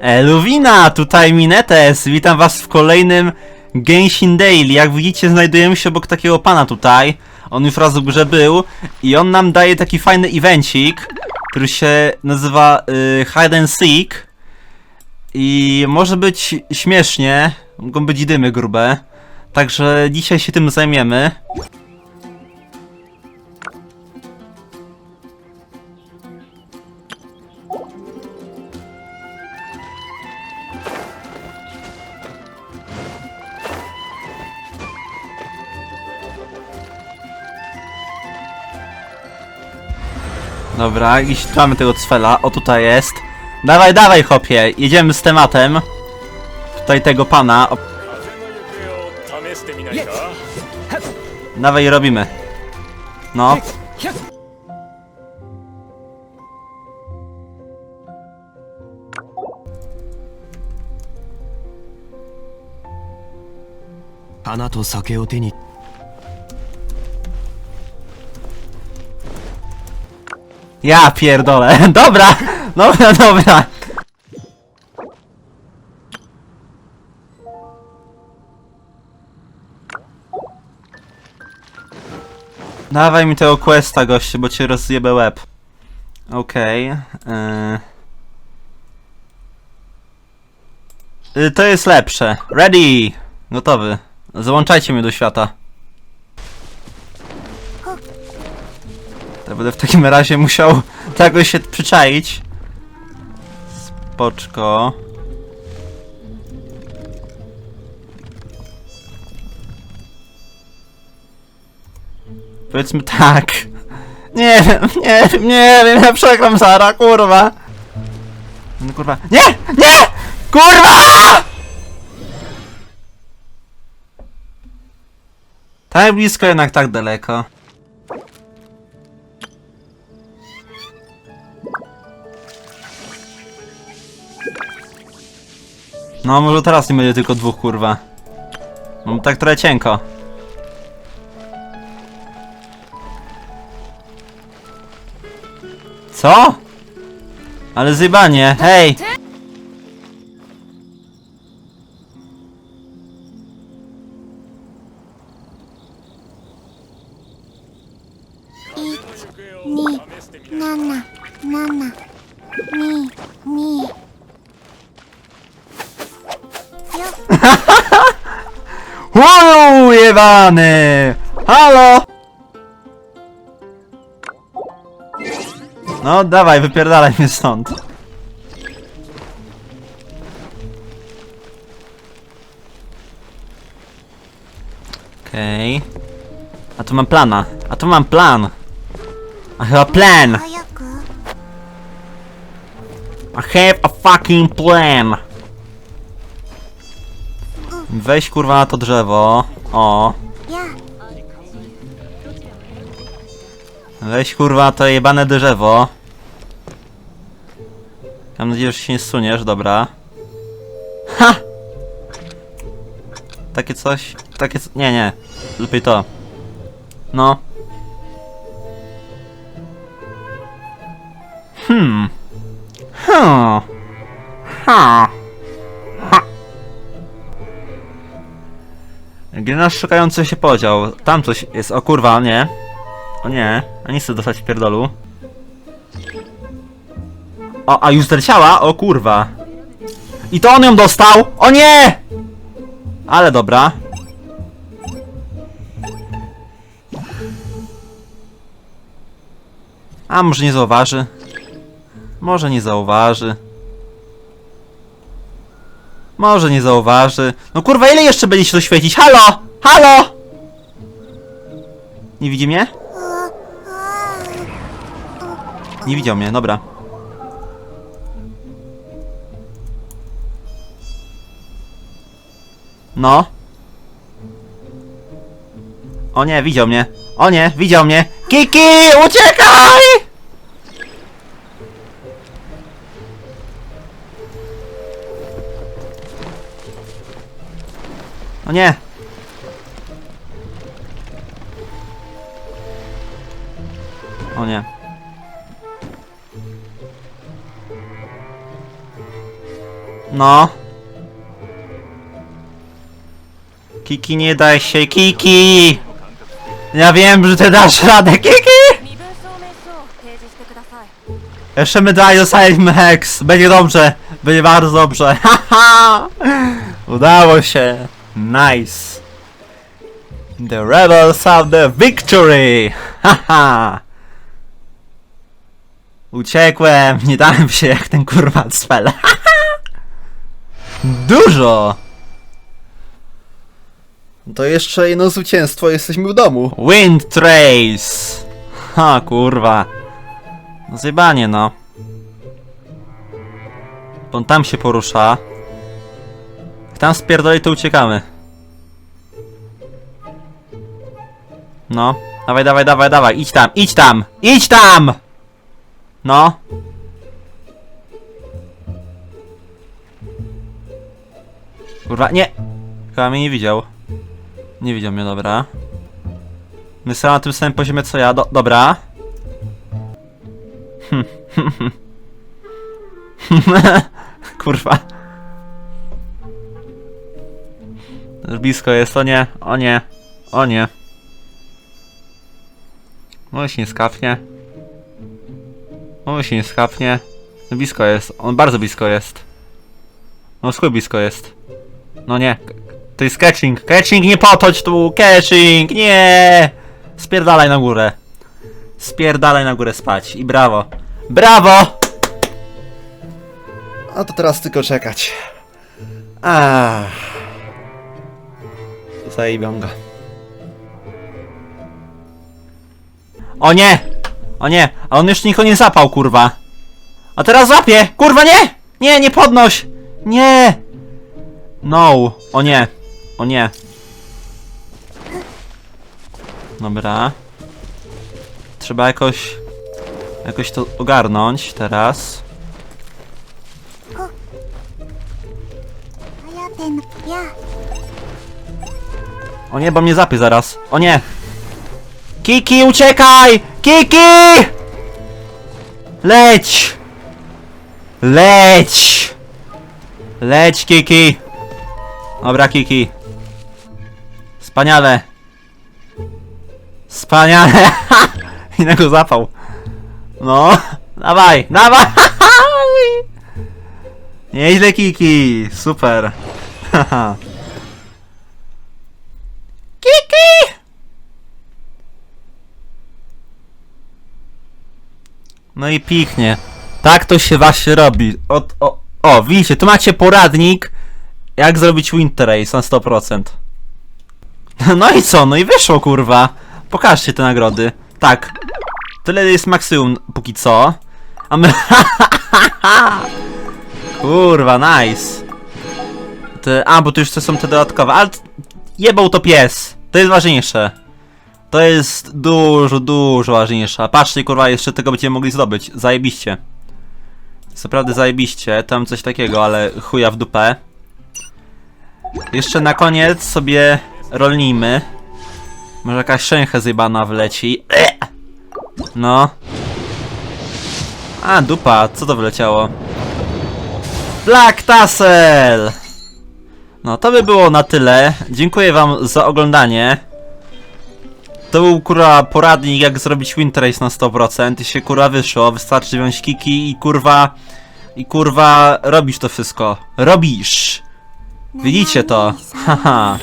E, Luwina, tutaj Minetes, witam was w kolejnym Genshin Daily. Jak widzicie, znajdujemy się obok takiego pana tutaj. On już raz w grze był i on nam daje taki fajny evencik, który się nazywa y, Hide and Seek. I może być śmiesznie, mogą być dymy grube. Także dzisiaj się tym zajmiemy. Dobra, i mamy tego cwela. O, tutaj jest. Dawaj, dawaj, chopie. Jedziemy z tematem. Tutaj tego pana. Dawaj, robimy. No. To sake o Ja pierdolę. Dobra, dobra, dobra. Dawaj mi tego questa, gościu, bo cię rozjebę łeb. Okej. Okay, y, to jest lepsze. Ready! Gotowy. Załączajcie mnie do świata. To będę w takim razie musiał tego się przyczaić. Spoczko. Powiedzmy tak. Nie wiem, nie wiem, nie wiem, ja przegram Sara, kurwa. No kurwa. Nie! Nie! Kurwa! Tak blisko, jednak tak daleko. No, może teraz nie będzie tylko dwóch, kurwa. Mam tak trochę cienko. Co? Ale zjebanie, hej! Ni, nana, nana, ni, ni. podgrzewany! Halo! No dawaj, wypierdalaj mnie stąd. Okej. Okay. A tu mam plana. A tu mam plan. I have plan. I have a fucking plan. Weź kurwa na to drzewo. O. や Weź kurwa to jebane drzewo. Mam nadzieję, że się nie zsuniesz, dobra. Ha! Takie coś. Takie co... Nie, nie. Lepiej to. No. Hmm. Hmm. Ha. Grynasz szukający się podział. Tam coś jest. O kurwa, nie. O nie, a nie chcę dostać w pierdolu. O, a już zleciała? O kurwa. I to on ją dostał! O nie! Ale dobra. A może nie zauważy? Może nie zauważy. Może nie zauważy. No kurwa, ile jeszcze będzie się to świecić? Halo! Halo! Nie widzi mnie? Nie widział mnie, dobra. No. O nie, widział mnie. O nie, widział mnie. Kiki, uciekaj! O nie. O nie. No. Kiki, nie daj się, Kiki! Ja wiem, że ty dasz radę, Kiki! 身分証明書を提示してください Jeszcze medalię dostaliśmy Hex. Będzie dobrze. Będzie bardzo dobrze. Haha! Udało się. Nice. The rebels have the victory. Haha! Uciekłem. Nie dałem się jak ten kurwa cfel. Dużo. To jeszcze jedno zwycięstwo, jesteśmy w domu. Wind Trace. Ha, kurwa. Zjebanie, no. On tam się porusza. Tam spierdoli, to uciekamy. No. Dawaj, dawaj, dawaj, dawaj. Idź tam, idź tam! Idź tam! No. Kurwa, nie! Chyba mnie nie widział. Nie widział mnie, dobra. My są na tym samym poziomie co ja, do, dobra. Kurwa. Blisko jest, o nie, o nie, o nie. Może się nie skapnie. Może się nie skapnie. No blisko jest, on bardzo blisko jest. No skuj blisko jest. No nie, to jest catching. Catching, nie potoć tu! Catching, nie! Spierdalaj na górę. Spierdalaj na górę spać. I brawo. Brawo! A to teraz tylko czekać. Ah. Zajebią go. O nie! O nie! A on już nikogo nie zapał, kurwa. A teraz złapie! Kurwa, nie! Nie, nie podnoś! Nie! No! O nie! O nie! Dobra. Trzeba jakoś... Jakoś to ogarnąć teraz. O nie, bo mnie zapie zaraz. O nie! Kiki, uciekaj! Kiki! Leć! Leć! Leć, Kiki! Dobra, Kiki. Wspaniale. Wspaniale. Innego zapał. No, dawaj, dawaj! Nieźle, Kiki. Super. Haha. No i piknie. Tak to się właśnie robi. O, o, o, widzicie, tu macie poradnik, jak zrobić Winter Race na 100%. No i co? No i wyszło, kurwa. Pokażcie te nagrody. Tak. Tyle jest maksimum póki co. A my... kurwa, nice. Te, a, bo tu już są te dodatkowe, ale jebał to pies. To jest ważniejsze. To jest dużo, dużo ważniejsze. Patrzcie, kurwa, jeszcze tego będziemy mogli zdobyć. Zajebiście. Co prawda zajebiście, tam coś takiego, ale chuja w dupę. Jeszcze na koniec sobie rolnijmy. Może jakaś szczęcha zjebana wleci. No. A, dupa, co to wyleciało? Black Tassel! No, to by było na tyle. Dziękuję wam za oglądanie. To był kurwa poradnik jak zrobić Winter Race na 100% i się kurwa wyszło. Wystarczy wziąć kiki i kurwa... I kurwa robisz to wszystko. Robisz! Widzicie to? Haha.